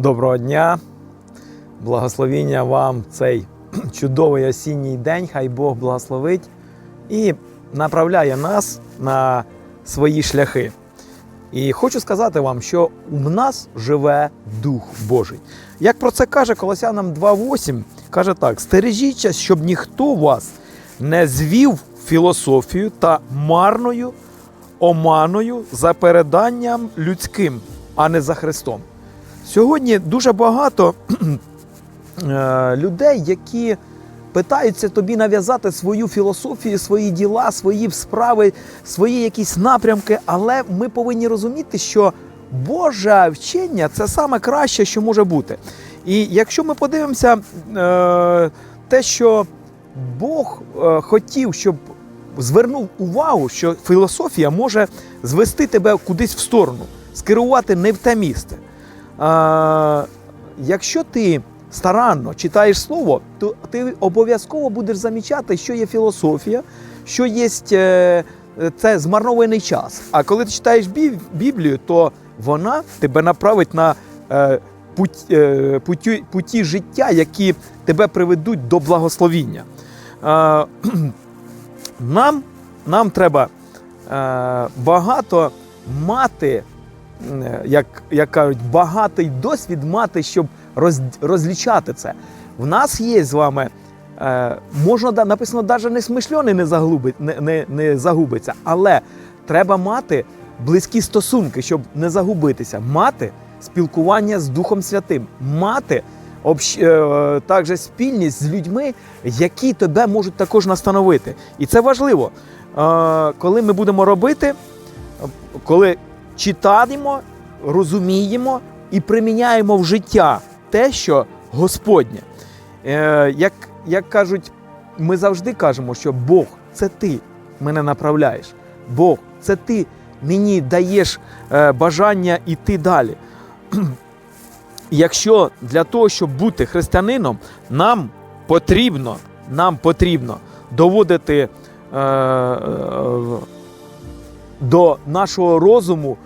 Доброго дня, благословіння вам цей чудовий осінній день. Хай Бог благословить і направляє нас на свої шляхи. І хочу сказати вам, що у нас живе Дух Божий. Як про це каже Колосянам 2.8, каже так: стережіться, щоб ніхто вас не звів філософію та марною оманою за переданням людським, а не за Христом. Сьогодні дуже багато е, людей, які питаються тобі нав'язати свою філософію, свої діла, свої справи, свої якісь напрямки, але ми повинні розуміти, що Боже вчення це саме краще, що може бути. І якщо ми подивимося е, те, що Бог е, хотів, щоб звернув увагу, що філософія може звести тебе кудись в сторону, скерувати не в те місце. Якщо ти старанно читаєш слово, то ти обов'язково будеш замічати, що є філософія, що є е, це змарнований час. А коли ти читаєш Біблію, то вона тебе направить на е, путь, е, путі, путі життя, які тебе приведуть до благословіння. Нам, нам треба багато мати, як, як кажуть, багатий досвід мати, щоб роз, розлічати це. В нас є з вами. Е, можна написано, навіть не смишльоний не, заглубить, не, не, не загубиться, але треба мати близькі стосунки, щоб не загубитися, мати спілкування з Духом Святим, мати общ, е, також спільність з людьми, які тебе можуть також настановити. І це важливо. Е, коли ми будемо робити, е, коли читаємо, розуміємо і приміняємо в життя те, що Господнє. Е, як, як кажуть, ми завжди кажемо, що Бог це ти мене направляєш. Бог це ти мені даєш е, бажання йти далі. Якщо для того, щоб бути християнином, нам потрібно, нам потрібно доводити е, е, до нашого розуму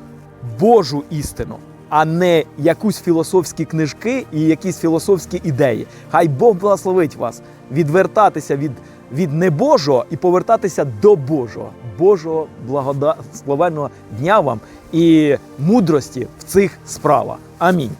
Божу істину, а не якусь філософські книжки і якісь філософські ідеї. Хай Бог благословить вас відвертатися від, від небожого і повертатися до Божого. Божого благословенного дня вам і мудрості в цих справах. Амінь.